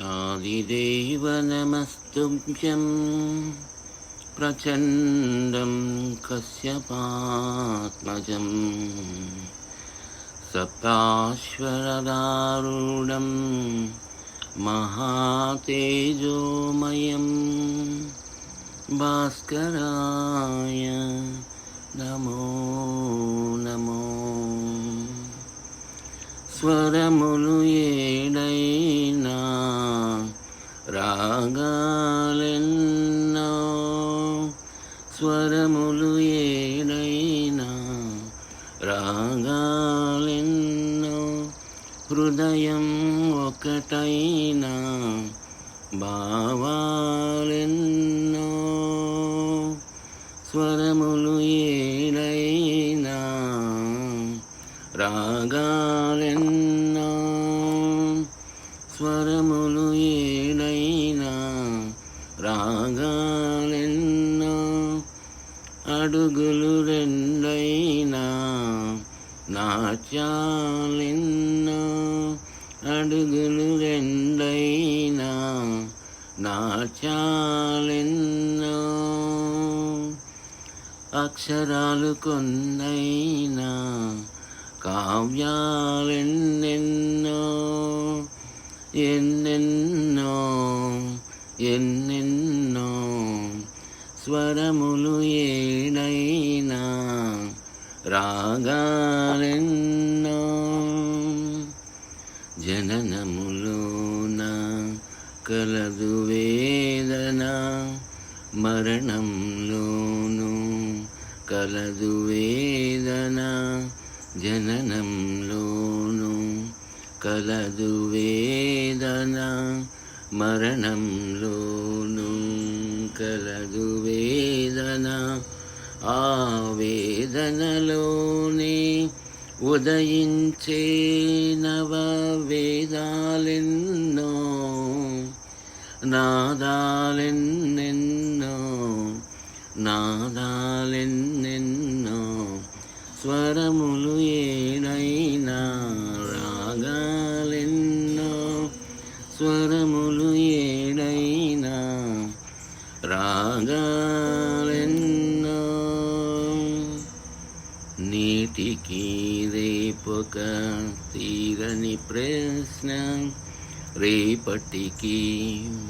आदिदेवनमस्तुभ्यं प्रचण्डं कश्यपात्मजं सप्ताश्वरदारुढं महातेजोमयं भास्कराय नमो नमो स्वरमुलुये రాగాలెన్నో స్వరములు ఏడైనా రాగాలెన్నో హృదయం ఒకటైనా భావాలెన్నో స్వరములు ఏడైనా రాగాలెన్నో స్వరం అడుగులు రెండైనా నాట్యాలెన్నో అడుగులు రెండైనా నాట్యాలెన్నో అక్షరాలు కొన్నైనా కావ్యాలెన్నెన్నో ఎన్నెన్నో ఎన్నెన్నో స్వరములు ఏడైనా రాగాలెన్నో జననములోన కలదు వేదన మరణంలోను కలదు వేదన జననంలోను కలదు వేదన మరణంలోను కలదు వేదన ఆ ఉదయించే నవ వేదాలెన్నో నాదాలెన్నెన్నో నాదాలెన్నెన్నో స్వరములు ఏడైనా రాగాలెన్నో స్వరములు ఏడైనా రాగా నీటికి రేపొక తీరని ప్రశ్న రేపటికి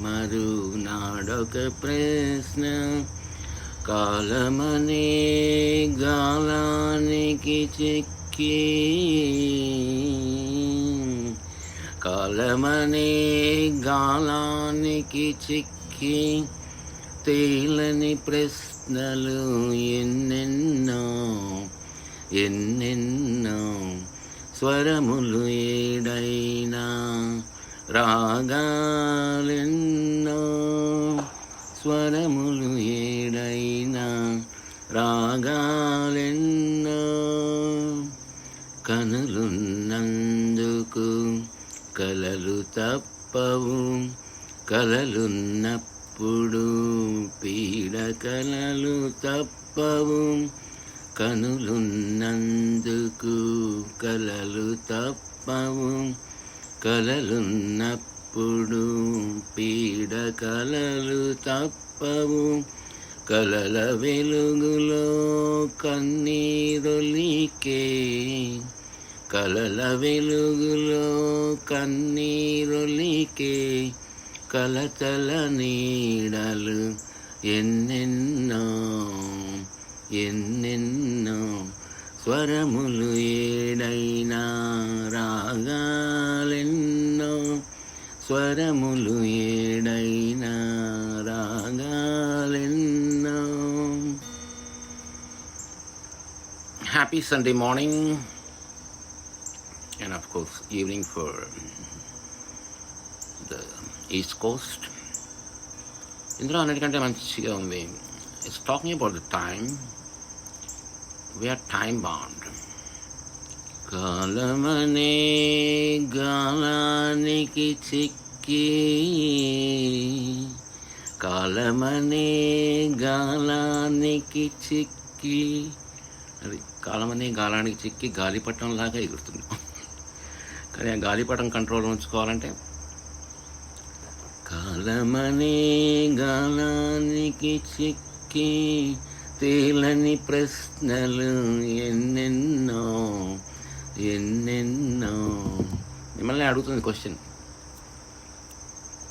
మరునాడొక ప్రశ్న. కాలమనే గాలానికి చిక్కి కాలమనే గాలానికి చిక్కి తేలని ప్రశ్నలు ఎన్నెన్నో ఎన్నెన్నో స్వరములు ఏడైనా రాగాలెన్నో స్వరములు ఏడైనా రాగాలెన్నో కనులున్నందుకు కలలు తప్పవు కలలున్నప్పుడు పీడ కలలు తప్పవు. కనులున్నందుకు కలలు తప్పవు. కలలున్నప్పుడు పీడ కలలు తప్పవు. కలల వెలుగులో కన్నీరొలికే. కలల వెలుగులో కన్నీరొలికే. కలతల నీడలు ఎన్నెన్నో ఎన్నెన్నో స్వరములు ఏడైనా రాగాలెన్నో స్వరములు ఏడైనా రాగాలెన్నో. Happy Sunday morning and of course evening for the east coast ఇందులో అన్నిటికంటే మంచిగా ఉంది. It's talking about the time we are time bond కాలమనే గాలానికి చిక్కి కాలమనే గాలానికి చిక్కి అది కాలమనే గాలానికి చిక్కి గాలిపటం లాగా ఎగురుతుంది. కానీ ఆ గాలిపటం కంట్రోల్ ఉంచుకోవాలంటే కాలమనే గాలానికి చిక్కి. తేలని ప్రశ్నలు ఎన్నెన్నో ఎన్నెన్నో. మిమ్మల్ని అడుగుతుంది క్వశ్చన్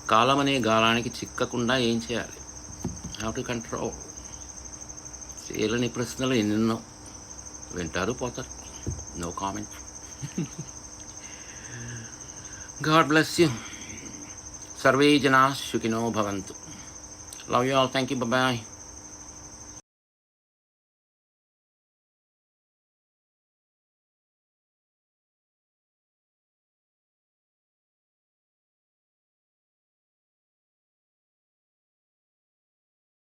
కాలం అనే గాలానికి చిక్కకుండా ఏం చేయాలి? హౌ టు కంట్రోల్ తేలని ప్రశ్నలు ఎన్నెన్నో. వింటారు పోతారు. No comment God bless you survey జనా సుఖినో భవంతు. Love you all thank you bye